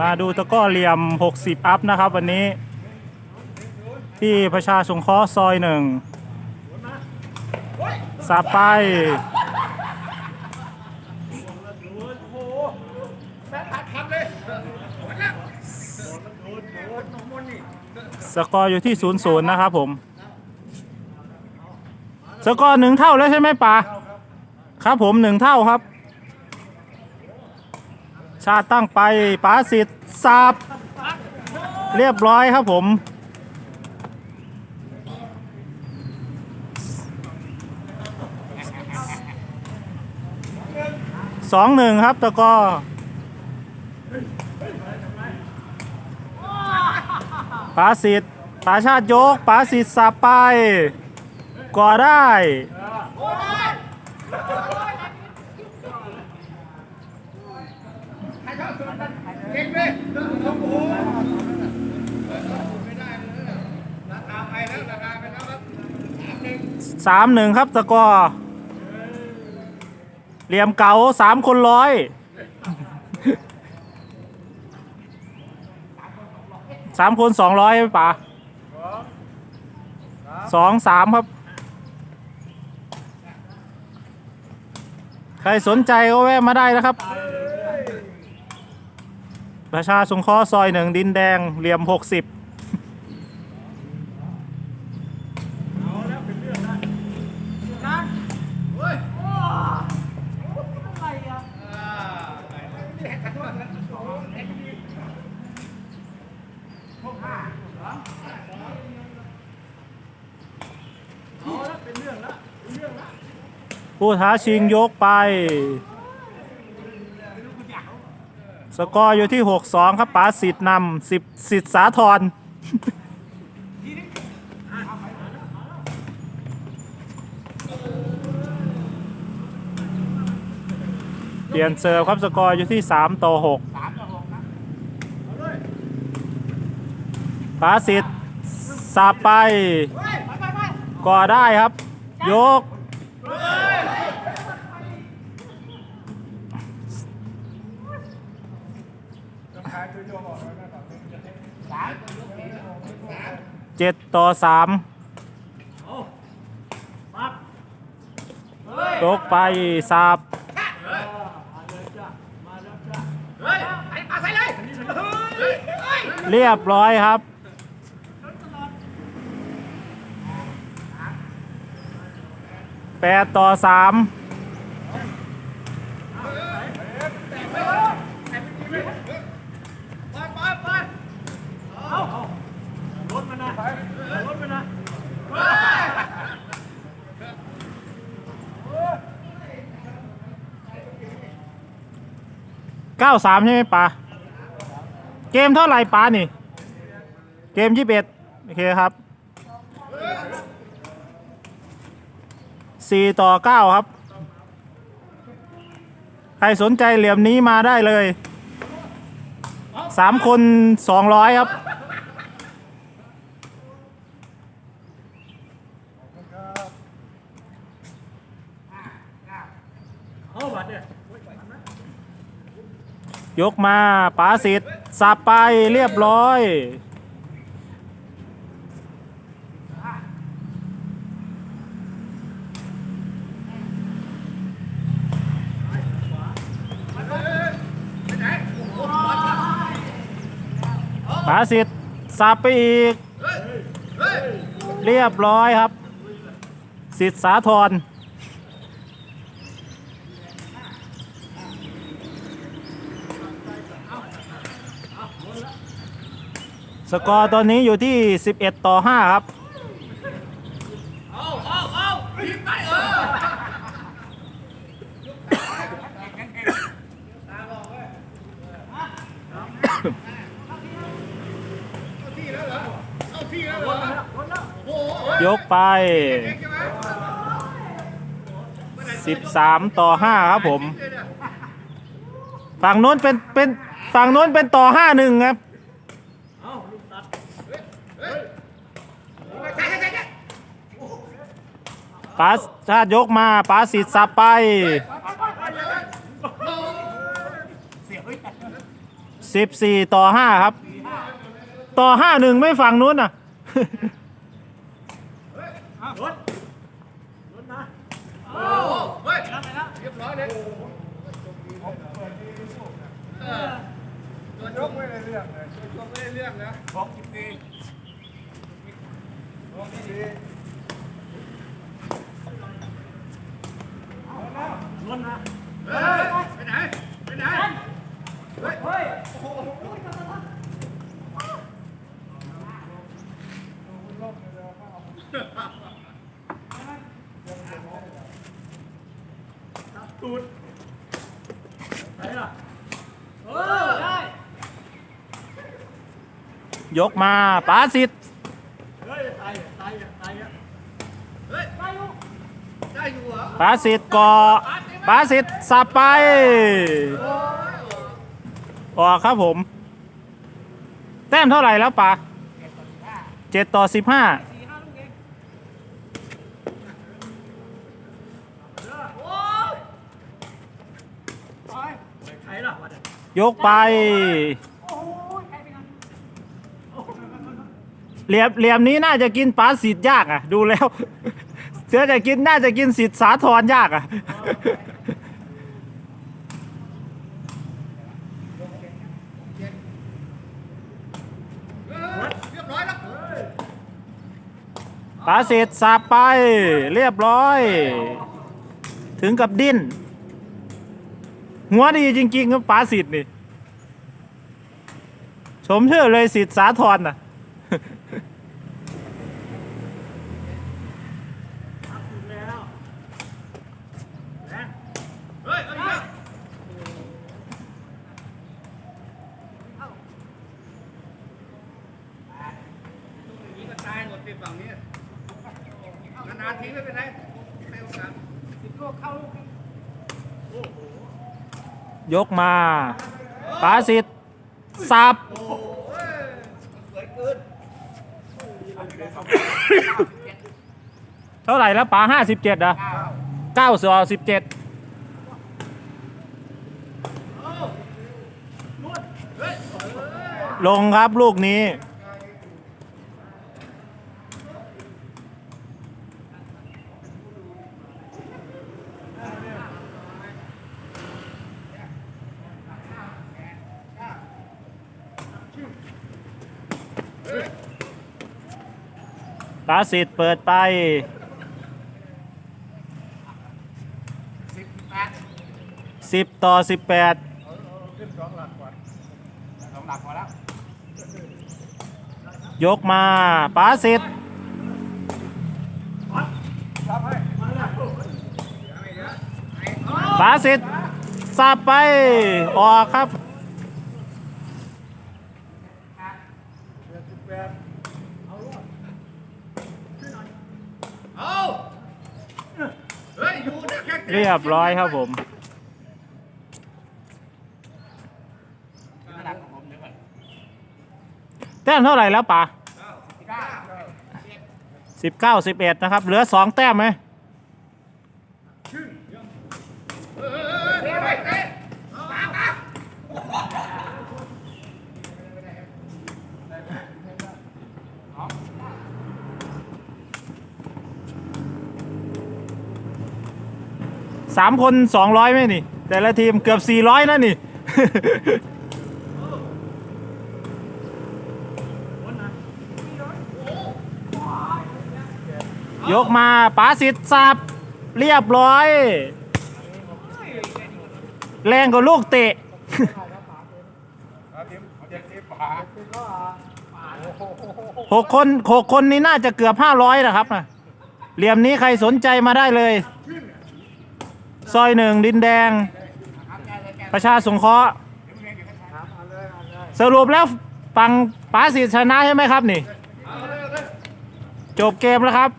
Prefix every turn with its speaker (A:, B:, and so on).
A: มาดูตะก้อเหลี่ยม 60 อัพนะครับวันนี้ ที่ประชาสงเคราะห์ซอยหนึ่งสาบไปสกอร์อยู่ที่0ูนย์ศูนย์นะครับผม สกอร์หนึ่งเท่าแล้วใช่ไหมป๋าครับผมหนึ่งเท่าครับ ชาติตั้งไปป๋าสิทธิ์สับเรียบร้อยครับผม สองหนึ่งครับตะก้อป๋าสิทธิ์ป๋าชาติยกป๋าสิทธิ์สับไปก่อได้
B: เก่งเลยโอ้โหไม่ได้เลยราคาไปแล้วราคาไปแล้วครับสามหนึ่ง
A: ครับตะกร้อเหลี่ยมเก๋าสามคนร้อยสามคนสองร้อยไหมป๋าสองสามครับ ใครสนใจก็แวะมาได้นะครับ ประชาสงเคราะห์ซอยหนึ่งดินแดงเหลี่ยมหกสิบผู้ท้าชิงยกไป สกอร์อยู่ที่ 6-2 ครับป๋าสิทธิ์นำสิบสิทธิ์สาธรเปลี่ยนเซิร์ฟครับสกอร์อยู่ที่ 3 ต่อ 6ป๋าสิทธิ์สับไปก่อได้ครับ ยก เจ็ดต่อสามยกไปสับ
B: เฮ้ยไอ้ปลาใส่เลยเฮ้ยเฮ้ย
A: เรียบร้อยครับแปดต่อสาม
B: ไปไปไปเอารถมันนะรถมันนะ
A: เก้าสามใช่ไหมป๋าเกมเท่าไหร่ป๋านี่ เกมยี่สิบเอ็ดโอเคครับสี่ต่อเก้าครับ ใครสนใจเหลี่ยมนี้มาได้เลยสามคนสองร้อยครับ
B: เอาบัตรเนี่ย
A: ยกมาป๋าสิทธิ์สับไปเรียบร้อยป๋าสิทธิ์สับไปอีก เรียบร้อยครับ สิทธิ์สาธร สกอร์ตอนนี้อยู่ที่ 11 ต่อ 5 ครับ
B: เอาเอาเอาพีบไปเออเอาเอา
A: ยกไป
B: เก่งใช่ไหม
A: 13 ต่อ 5 ครับผม ฝั่งโน้นเป็นเป็นฝั่งโน้นเป็นต่อ 5 1 ครับ ปาชาติยกมาปาสิทธิ์สับไปสิบสี่ต่อห้าครับ ต่อห้าหนึ่งไม่ฝั่งนู้นน่ะ
B: โอ้โหเฮ้ยเรียบร้อยเลยเออตัวยกไม่ได้เรื่องเลยตัวยกไม่ได้เรื่องนะของสิบปีของสิบปี ยไปไหนไปไหนเฮ้ยเฮ้ยโย
A: กมาป๋าสิทธิ์
B: เฮ้ยได้อยู่เหรอ
A: ป๋าสิทธิ์ก่อป๋าสิทธิ์สับไป ออกครับผม แต้มเท่าไหร่แล้วป๋าเจ็ดต่อสิบห้ายกไป เหลี่ยมเหลี่ยมนี้น่าจะกินป๋าสิทธิ์ยากอะ ดูแล้ว เสือจะกินน่าจะกินสิทธิ์สาธรยากอะ
B: เรียบร้อยแล้ว
A: ป๋าเศษสับไป เรียบร้อย ถึงกับดิ้น หัวดีจริงๆครับป๋าสิทธิ์นี่ ชมเชื่อเลยสิทธิ์สาธรน่ะ
B: เฮ้ยเอาอีกแล้วนี่ก็ตายหมดติดฝั่งนี้นานๆทีไม่เป็นไรให้โอกาสสิบลูกเข้าลูกนึง
A: ยกมาป๋าสิทธิ์สับ
B: โอ้ยสวยเกิน
A: เท่าไหร่แล้วป๋าห้าสิบเจ็ดอะเก้าส่อสิบเจ็ด
B: เฮ้ย
A: ลงครับลูกนี้ ป๋าสิทธิ์เปิดไป
B: สิบ
A: ต่อสิบแปดยกมาป๋าสิทธิ์
B: รับให้มาแล้ว
A: ป๋าสิทธิ์สับไป ออกครับ
B: เอาเฮ้ย อยู่นะแค่
A: เรียบร้อยครับผมแต้มเท่าไหร่แล้วป่าสิบเก้าสิบเอ็ดนะครับ เหลือสองแต้มไหม
B: เฮ้ยเฮ้ยเฮ้ยเฮ้ยมามา
A: สามคนสองร้อยไหมนี่ แต่ละทีมเกือบสี่ร้อยนะนี่ ยกมาป๋าสิทธิ์สับเรียบร้อย แรงกว่าลูกเตะหกคนหกคนนี้น่าจะเกือบห้าร้อยนะครับนะเหลี่ยมนี้ใครสนใจมาได้เลย ซอยหนึ่งดินแดง ประชาสงเคราะห์สรุปแล้วฝั่งป้าสิชนะใช่ไหมครับนี่ จบเกมแล้วครับ